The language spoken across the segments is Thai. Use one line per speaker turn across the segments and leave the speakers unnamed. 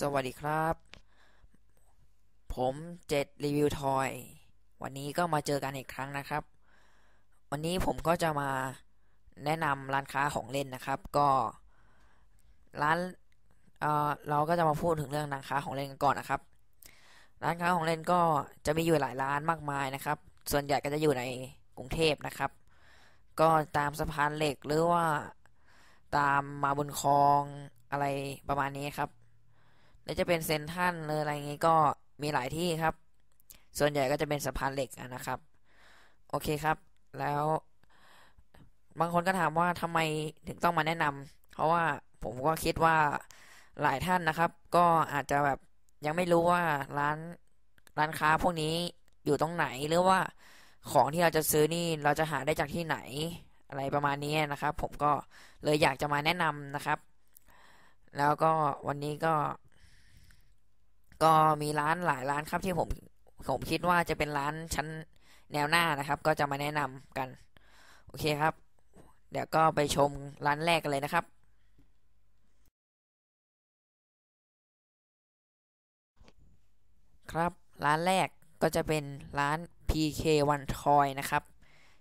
สวัสดีครับ ผมเจ็ดรีวิวทอย วันนี้ก็มาเจอกันอีกครั้งนะครับ วันนี้ผมก็จะมาแนะนำร้านค้าของเล่นนะครับ ก็ร้านเอ่อเราก็จะมาพูดถึงเรื่องร้านค้าของเล่นกันก่อนนะครับ ร้านค้าของเล่นก็จะมีอยู่หลายร้านมากมายนะครับ ส่วนใหญ่ก็จะอยู่ในกรุงเทพนะครับ ก็ตามสะพานเหล็กหรือว่าตามมาบนคลองอะไรประมาณนี้ครับ แล้วจะเป็นเซนทันหรืออะไรอย่างงี้ก็มีหลายที่ครับ ส่วนใหญ่ก็จะเป็นสะพานเหล็กอะนะครับ โอเคครับ แล้วบางคนก็ถามว่าทำไมถึงต้องมาแนะนำเพราะว่าผมก็คิดว่าหลายท่านนะครับ ก็อาจจะแบบยังไม่รู้ว่าร้านร้านค้าพวกนี้อยู่ตรงไหนหรือว่าของที่เราจะซื้อนี่เราจะหาได้จากที่ไหนอะไรประมาณนี้นะครับ ผมก็เลยอยากจะมาแนะนำนะครับ แล้วก็วันนี้ก็ ก็มีร้านหลายร้านครับที่ผมผมคิดว่าจะเป็นร้านชั้นแนวหน้านะครับ ก็จะมาแนะนำกัน โอเคครับ เดี๋ยวก็ไปชมร้านแรกกันเลยนะครับ ครับร้านแรกก็จะเป็นร้าน PK1 Toy นะครับ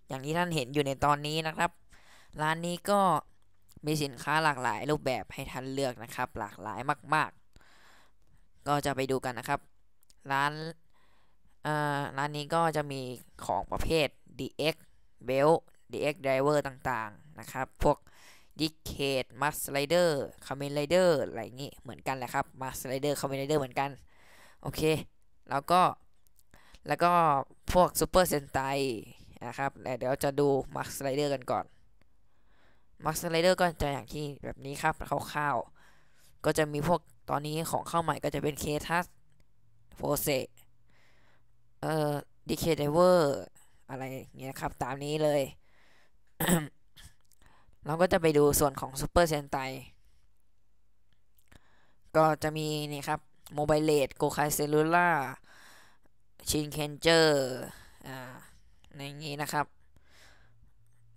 อย่างที่ท่านเห็นอยู่ในตอนนี้นะครับ ร้านนี้ก็มีสินค้าหลากหลายรูปแบบให้ท่านเลือกนะครับ หลากหลายมาก ก็จะไปดูกันนะครับ ร้านอ่าร้านนี้ก็จะมีของประเภท DX Belt DX Driver ต่างๆ นะครับ พวก d i c k a t e Max Rider Kamen Rider อะไรอย่างงี้เหมือนกันแหละครับ Max Rider Kamen Rider เหมือนกัน โอเค แล้วก็ แล้วก็พวก Super Sentai นะครับเดี๋ยวจะดู Max Rider กันก่อน Max Rider ก็จะอย่างที่แบบนี้ครับคร่าวๆก็จะมีพวก ตอนนี้ของเข้าใหม่ก็จะเป็น k ทั s โฟเซเอ่อ DK Diver อะไรอย่างเงี้ยครับตามนี้เลย เราก็จะไปดูส่วนของ Super Sentai ก็จะมีนี่ครับ Mobile l a t e Gokai Cellular ชินเคนเจอร์อ่าในอย่างนี้นะครับ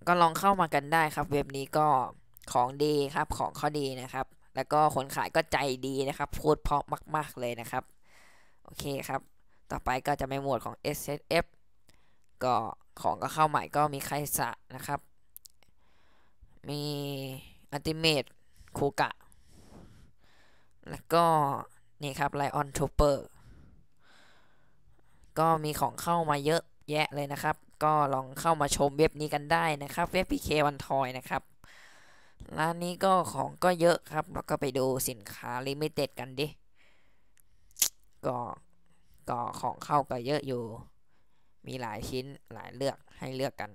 ก็ลองเข้ามากันได้ครับ เว็บนี้ก็ของดีครับของเขาดีนะครับ แล้วก็คนขายก็ใจดีนะครับ พูดเพราะมาก ๆ เลยนะครับ โอเคครับ ต่อไปก็จะเป็นหมวดของ S F ก็ของก็เข้าใหม่ก็มีไคสะนะครับ มีอัลติเมทคูกะ แล้วก็นี่ครับไลออนทูเปอร์ ก็มีของเข้ามาเยอะแยะเลยนะครับ ก็ลองเข้ามาชมเว็บนี้กันได้นะครับ เว็บ PK วันทอยนะครับ ร้านนี้ก็ของก็เยอะครับ แล้วก็ไปดูสินค้าลิมิเต็ดกันดิ ก็ก็ของเข้าก็เยอะอยู่ มีหลายชิ้นหลายเลือกให้เลือกกัน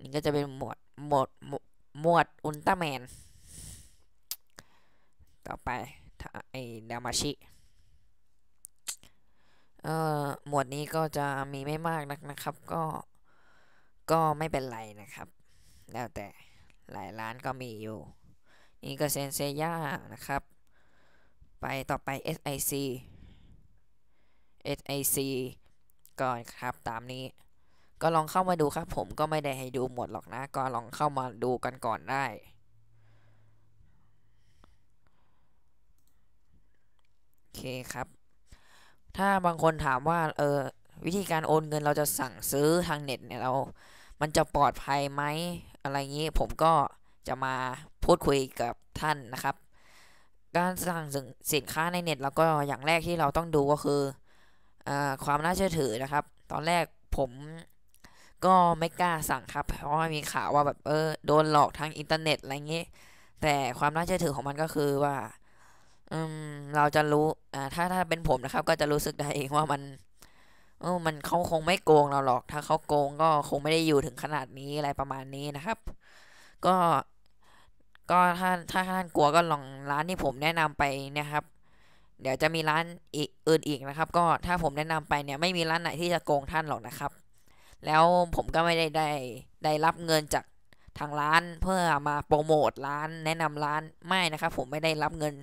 นี่ก็จะเป็นหมวดหมวดหมวดอุลตร้าแมน ต่อไปไอ้ดามาชิ เอ่อหมวดนี้ก็จะมีไม่มากนักนะครับ ก็ก็ไม่เป็นไรนะครับ แล้วแต่ หลายร้านก็มีอยู่ นี่ก็เซนเซย่านะครับ ไปต่อไป SIC SIC ก่อนครับตามนี้ ก็ลองเข้ามาดูครับ ผมก็ไม่ได้ให้ดูหมดหรอกนะ ก็ลองเข้ามาดูกันก่อนได้โอเคครับ ถ้าบางคนถามว่าเออวิธีการโอนเงินเราจะสั่งซื้อทางเน็ตเนี่ยเรา มันจะปลอดภัยไหมอะไรงี้ผมก็จะมาพูดคุยกับท่านนะครับ การสั่งสินค้าในเน็ตแล้วก็อย่างแรกที่เราต้องดูก็คืออความน่าเชื่อถือนะครับ ตอนแรกผมก็ไม่กล้าสั่งครับ เพราะว่ามีข่าวว่าแบบเออโดนหลอกทางอินเทอร์เน็ตอะไรเงี้ แต่ความน่าเชื่อถือของมันก็คือว่า อืมเราจะรู้อ่าถ้าถ้าเป็นผมนะครับ ก็จะรู้สึกได้เองว่ามัน ออมันเขาคงไม่โกงเราหรอก ถ้าเขาโกงก็คงไม่ได้อยู่ถึงขนาดนี้อะไรประมาณนี้นะครับ ก็ ก็ถ้าถ้าท่านกลัวก็ลองร้านที่ผมแนะนำไปนะครับ เดี๋ยวจะมีร้านอีกอื่นอีกนะครับ ก็ถ้าผมแนะนำไปเนี่ยไม่มีร้านไหนที่จะโกงท่านหรอกนะครับ แล้วผมก็ไม่ได้ได้ได้รับเงินจากทางร้านเพื่อมาโปรโมทร้านแนะนำร้านไม่นะครับ ผมไม่ได้รับเงิน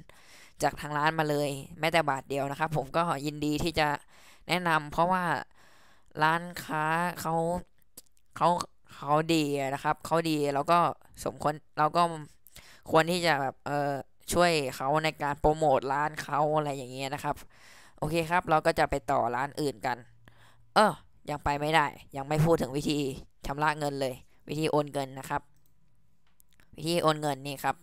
จากทางร้านมาเลย แม้แต่บาทเดียวนะครับ ผมก็ยินดีที่จะ แนะนำเพราะว่าร้านค้าเขาเขาเขาดีนะครับเขาดีแล้วก็สมควรเราก็ควรที่จะแบบเออช่วยเขาในการโปรโมทร้านเขาอะไรอย่างเงี้ยนะครับ โอเคครับ เราก็จะไปต่อร้านอื่นกัน เออยังไปไม่ได้ ยังไม่พูดถึงวิธีชำระเงินเลย วิธีโอนเงินนะครับ วิธีโอนเงินนี่ครับ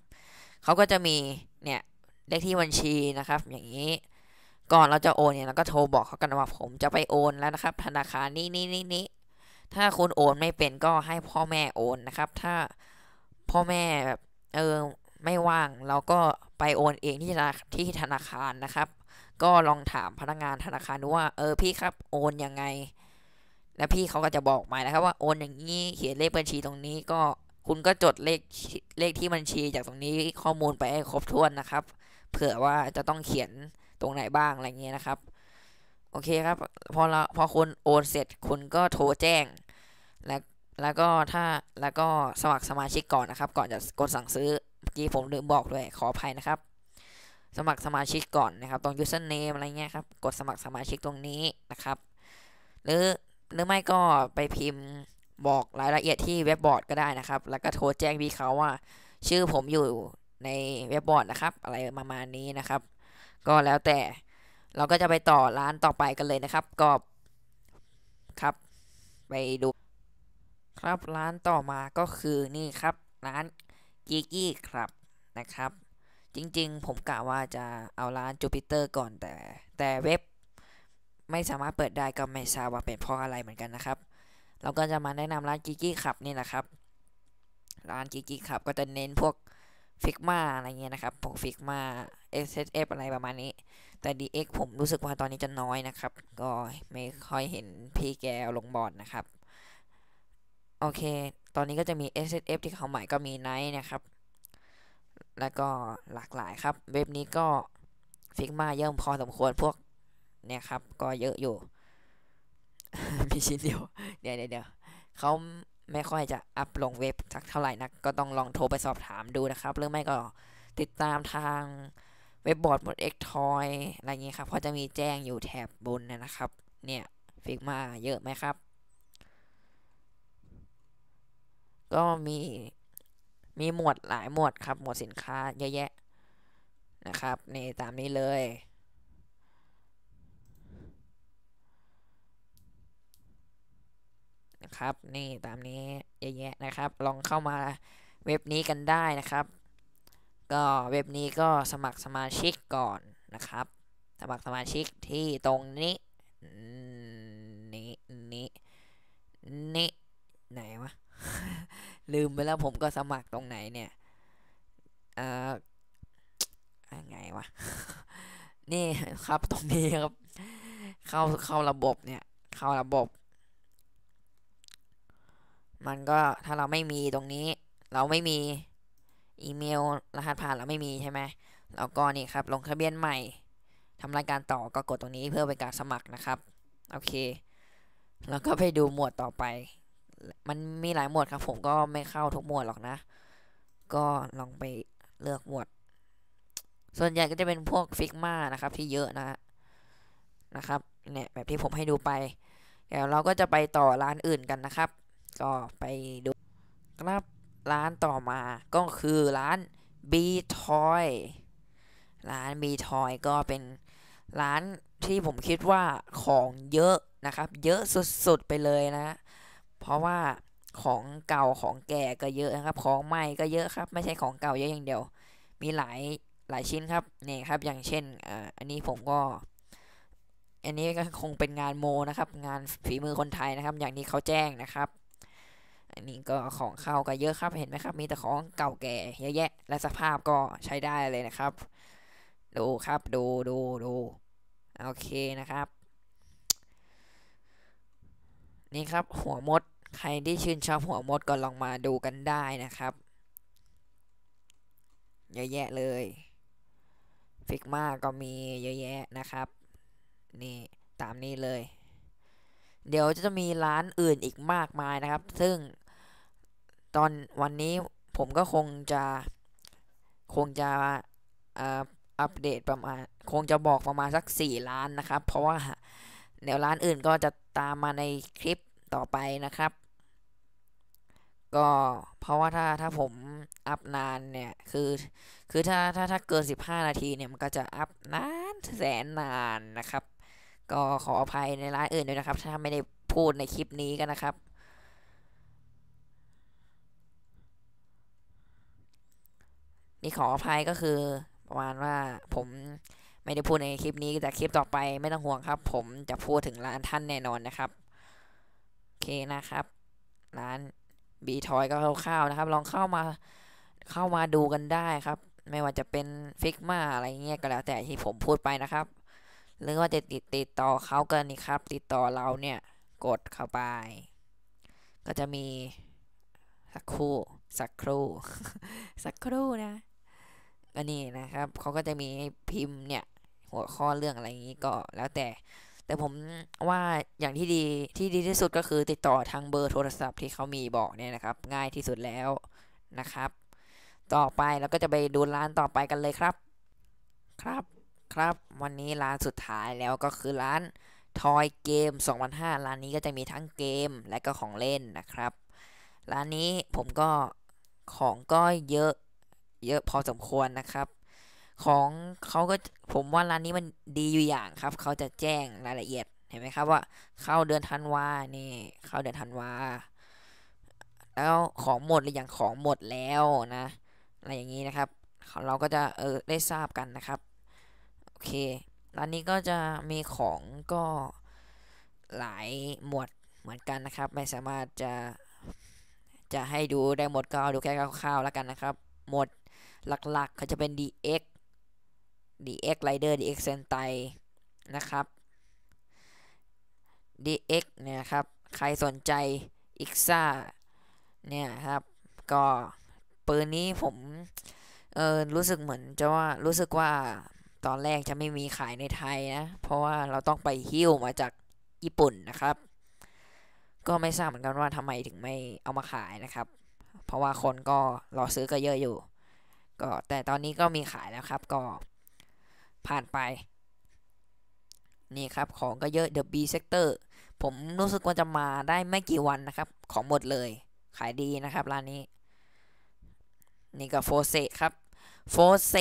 เขาก็จะมีเนี่ยเลขที่บัญชีนะครับ อย่างนี้ ก่อนเราจะโอนเนี่ยเราก็โทรบอกเขากันว่าผมจะไปโอนแล้วนะครับ ธนาคารนี้นี้นี้นี้ถ้าคุณโอนไม่เป็นก็ให้พ่อแม่โอนนะครับ ถ้าพ่อแม่แบบเออไม่ว่างเราก็ไปโอนเองที่ธนาที่ธนาคารนะครับ ก็ลองถามพนักงานธนาคารดูว่าเออพี่ครับโอนยังไง แล้วพี่เขาก็จะบอกมานะครับว่าโอนอย่างนี้เขียนเลขบัญชีตรงนี้ก็คุณก็จดเลขเลขที่บัญชีจากตรงนี้ข้อมูลไปให้ครบถ้วนนะครับ เผื่อว่าจะต้องเขียน ตรงไหนบ้างอะไรเงี้ยนะครับ โอเคครับ พอเราพอคุณโอนเสร็จคุณก็โทรแจ้ง แล้วแล้วก็ถ้าแล้วก็สมัครสมาชิกก่อนนะครับ ก่อนจะกดสั่งซื้อเมื่อกี้ผมลืมบอกด้วยขออภัยนะครับ สมัครสมาชิกก่อนนะครับ ตรง username อะไรเงี้ยครับ กดสมัครสมาชิกตรงนี้นะครับ หรือหรือไม่ก็ไปพิมพ์บอกรายละเอียดที่เว็บบอร์ดก็ได้นะครับ แล้วก็โทรแจ้งพี่เขาว่า ชื่อผมอยู่ในเว็บบอร์ดนะครับ อะไรประมาณนี้นะครับ ก็แล้วแต่เราก็จะไปต่อร้านต่อไปกันเลยนะครับ ก็ครับ ไปดูครับร้านต่อมาก็คือนี่ครับ ร้านกิกี้ครับนะครับ จริงๆ ผมกะว่าจะเอาร้านจูปิเตอร์ก่อนแต่ แต่เว็บ ไม่สามารถเปิดได้ก็ไม่ทราบว่าเป็นเพราะอะไรเหมือนกันนะครับ เราก็จะมาแนะนำร้านกิกี้ขับนี่แหละครับ ร้านกิกี้ขับก็จะเน้นพวกฟิกมาอะไรเงี้ยนะครับพวกฟิกมา SSF อะไรประมาณนี้ แต่ DX ผมรู้สึกว่าตอนนี้จะน้อยนะครับ ก็ไม่ค่อยเห็นพี่แกลงบอร์ดนะครับ โอเค ตอนนี้ก็จะมี SSF ที่เขาใหมายก็มีไนท์นะครับ แล้วก็หลากหลายครับ เว็บนี้ก็ฟิกมาเยอะพอสมควรพวกเนี่ยครับ ก็เยอะอยู่ มีชิ้นเดียว เดี๋ยวเดี๋ยวเขาไม่ค่อยจะอัพลงเว็บสักเท่าไหร่นัก ก็ต้องลองโทรไปสอบถามดูนะครับหรือไม่ก็ติดตามทาง เว็บบอร์ดหมด X Toy อะไรเงี้ยครับเพราจะมีแจ้งอยู่แถบบนนะครับ เนี่ยฟิกมาเยอะไหมครับ ก็มีมีหมวดหลายหมวดครับ หมวดสินค้าเยอะแยะนะครับนี่ตามนี้เลยนะครับนี่ตามนี้เยอะแยะนะครับ ลองเข้ามาเว็บนี้กันได้นะครับ ก็เว็บนี้ก็สมัครสมาชิกก่อนนะครับ สมัครสมาชิกที่ตรงนี้ นี่นี่นี่ไหนวะ ลืมไปแล้วผมก็สมัครตรงไหนเนี่ย เอ่อไงวะ นี่ครับตรงนี้ครับ เข้าเข้าระบบเนี่ย เข้าระบบ มันก็ถ้าเราไม่มีตรงนี้ เราไม่มี อีเมล รหัสผ่านเราไม่มีใช่ไหมแล้วก็นี่ครับลงทะเบียนใหม่ทำรายการต่อก็กดตรงนี้เพื่อเป็นการสมัครนะครับโอเค แล้วก็ไปดูหมวดต่อไป มันมีหลายหมวดครับ ผมก็ไม่เข้าทุกหมวดหรอกนะ ก็ลองไปเลือกหมวด ส่วนใหญ่ก็จะเป็นพวกฟิกมานะครับ ที่เยอะนะนะครับเนี่ยแบบที่ผมให้ดูไปเดี๋ยวเราก็จะไปต่อร้านอื่นกันนะครับ ก็ไปดูครับ ร้านต่อมาก็คือร้าน B Toy ร้าน B Toy ก็เป็นร้านที่ผมคิดว่าของเยอะนะครับ เยอะสุดๆไปเลยนะ เพราะว่าของเก่าของแก่ก็เยอะนะครับ ของใหม่ก็เยอะครับ ไม่ใช่ของเก่าเยอะอย่างเดียว มีหลายหลายชิ้นครับนี่ครับอย่างเช่นออันนี้ผมก็อันนี้ก็คงเป็นงานโมนะครับ งานฝีมือคนไทยนะครับ อย่างที่เขาแจ้งนะครับ อันนี้ก็ของเข้าก็เยอะครับเห็นไหมครับ มีแต่ของเก่าแก่เยอะแยะ และสภาพก็ใช้ได้เลยนะครับ ดูครับดูดูดูโอเคนะครับ นี่ครับหัวมดใครที่ชื่นชอบหัวมดก็ลองมาดูกันได้นะครับเยอะแยะเลยฟิกมาก็มีเยอะแยะนะครับ นี่ตามนี้เลย เดี๋ยวจะมีร้านอื่นอีกมากมายนะครับ ซึ่ง ตอนวันนี้ผมก็คงจะคงจะอัปเดตประมาณคงจะบอกประมาณสักสี่ล้านนะครับ เพราะว่าเดี๋ยวร้านอื่นก็จะตามมาในคลิปต่อไปนะครับ ก็เพราะว่าถ้าถ้าผมอัพนานเนี่ยคือคือถ้าถ้าถ้าเกิน 15 นาทีเนี่ยมันก็จะอัพนานแสนนานนะครับ ก็ขออภัยในร้านอื่นด้วยนะครับ ถ้าไม่ได้พูดในคลิปนี้กันนะครับ นี่ขออภัยก็คือประมาณว่าผมไม่ได้พูดในคลิปนี้แต่คลิปต่อไปไม่ต้องห่วงครับ ผมจะพูดถึงร้านท่านแน่นอนนะครับโอเคนะครับ ร้านบีทอยก็คร่าวๆนะครับ ลองเข้ามาเข้ามาดูกันได้ครับ ไม่ว่าจะเป็นฟิกมาอะไรเงี้ยก็แล้วแต่ที่ผมพูดไปนะครับ หรือว่าจะติดติดต่อเขากันนี่ครับ ติดต่อเราเนี่ยกดเข้าไป ก็จะมีสักครู่ สักครู่ สักครู่นะ อันนี้นะครับเขาก็จะมีพิมพ์เนี่ย หัวข้อเรื่องอะไรอย่างนี้ก็แล้วแต่ แต่ผมว่าอย่างที่ดีที่ดีที่สุดก็คือติดต่อทางเบอร์โทรศัพท์ที่เขามีบอกเนี่ยนะครับ ง่ายที่สุดแล้วนะครับ ต่อไปเราก็จะไปดูร้านต่อไปกันเลยครับ ครับครับ วันนี้ร้านสุดท้ายแล้วก็คือร้านทอยเกม2005ร้านนี้ก็จะมีทั้งเกมและก็ของเล่นนะครับ ร้านนี้ผมก็ของก็เยอะ เยอะพอสมควรนะครับ ของเขาก็ผมว่าร้านนี้มันดีอยู่อย่างครับ เขาจะแจ้งรายละเอียดเห็นไหมครับว่าเข้าเดือนธันวานี่เข้าเดือนธันวาแล้วของหมดหรือยังของหมดแล้วนะอะไรอย่างนี้นะครับ เราก็จะเออได้ทราบกันนะครับโอเคร้านนี้ก็จะมีของก็หลายหมวดเหมือนกันนะครับ ไม่สามารถจะจะให้ดูได้หมดก็ดูแค่คร่าวๆแล้วกันนะครับ หมวด หลักๆเขาจะเป็น DX DX Rider DX Sentai นะครับ DX เนี่ยครับ ใครสนใจ IXA เนี่ยครับ ก็ปืนนี้ผมเออรู้สึกเหมือนจะว่ารู้สึกว่าตอนแรกจะไม่มีขายในไทยนะ เพราะว่าเราต้องไปฮิ้วมาจากญี่ปุ่นนะครับ ก็ไม่ทราบเหมือนกันว่าทำไมถึงไม่เอามาขายนะครับ เพราะว่าคนก็รอซื้อก็เยอะอยู่ ก็แต่ตอนนี้ก็มีขายแล้วครับ ก็ผ่านไป นี่ครับของก็เยอะ The B Sector ผมรู้สึกว่าจะมาได้ไม่กี่วันนะครับ ของหมดเลย ขายดีนะครับร้านนี้ นี่ก็โฟเซครับโฟเซ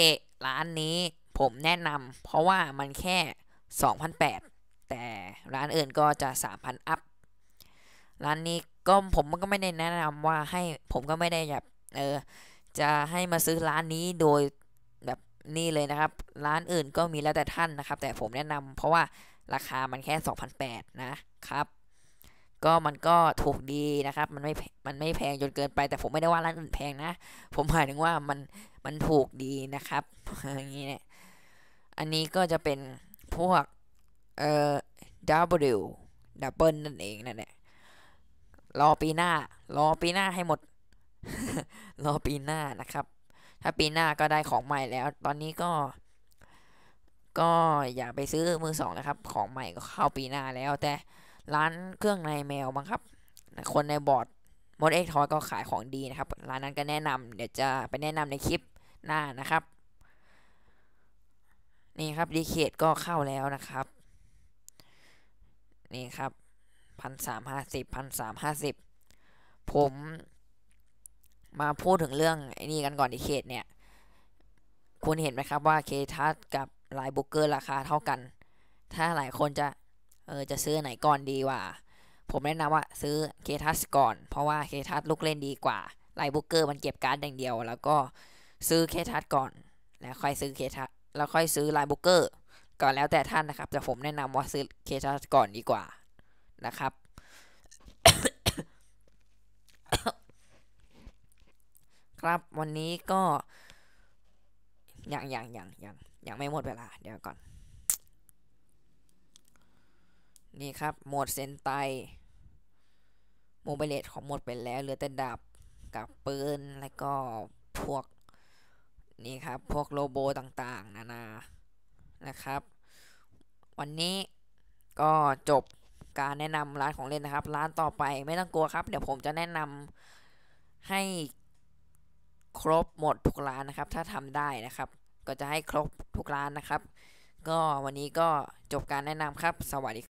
ร้านนี้ผมแนะนำเพราะว่ามันแค่ 2,008 แต่ร้านอื่นก็จะ 3,000 อัพ ร้านนี้ก็ผมก็ไม่ได้แนะนำว่าให้ผมก็ไม่ได้แบบเออ จะให้มาซื้อร้านนี้โดยแบบนี่เลยนะครับ ร้านอื่นก็มีแล้วแต่ท่านนะครับ แต่ผมแนะนำเพราะว่าราคามันแค่2,008นะครับ ก็มันก็ถูกดีนะครับ มันไม่ มันไม่แพงจนเกินไป แต่ผมไม่ได้ว่าร้านอื่นแพงนะ ผมหมายถึงว่ามัน มันถูกดีนะครับ อย่างนี้เนี่ย อันนี้ก็จะเป็นพวก เอ่อ W ดับเบิลนั่นเองนั่นแหละ รอปีหน้า รอปีหน้าให้หมด รอปีหน้านะครับ ถ้าปีหน้าก็ได้ของใหม่แล้ว ตอนนี้ก็ ก็อย่าไปซื้อมือสองนะครับ ของใหม่ก็เข้าปีหน้าแล้ว แต่ร้านเครื่องในแมวบ้างครับ คนในบอร์ดมดเอ็กทอยก็ขายของดีนะครับ ร้านนั้นก็แนะนำเดี๋ยวจะไปแนะนำในคลิปหน้านะครับ นี่ครับดีเคทก็เข้าแล้วนะครับ นี่ครับพันสามห้าสิบพันสามห้าสิบผม มาพูดถึงเรื่องไอ้นี่กันก่อนดีเคทเนี่ย คุณเห็นไหมครับว่าเคทัสกับไลน์บุ๊กเกอร์ราคาเท่ากัน ถ้าหลายคนจะเออจะซื้อไหนก่อนดีว่า ผมแนะนำว่าซื้อเคทัสก่อน เพราะว่าเคทัสลูกเล่นดีกว่าไลบุ๊กเกอร์มันเก็บการ์ดอย่างเดียว แล้วก็ซื้อเคทัสก่อน แล้วค่อยซื้อเคทัสแล้วค่อยซื้อไลบุ๊กเกอร์ก่อนแล้วแต่ท่านนะครับ แต่ผมแนะนำว่าซื้อเคทัสก่อนดีกว่านะครับ ครับวันนี้ก็อย่างอย่างอย่างอย่างอย่างไม่หมดเวลา เดี๋ยวก่อน นี่ครับหมดเซนไตโมบิเลตของหมดไปแล้วเหลือแต่ดาบกับปืนแล้วก็พวกนี่ครับพวกโลโบต่างๆ นานานะครับ วันนี้ก็จบการแนะนำร้านของเล่นนะครับ ร้านต่อไปไม่ต้องกลัวครับ เดี๋ยวผมจะแนะนำให้ ครบหมดทุกร้านนะครับ ถ้าทำได้นะครับ ก็จะให้ครบทุกร้านนะครับ ก็วันนี้ก็จบการแนะนำครับ สวัสดี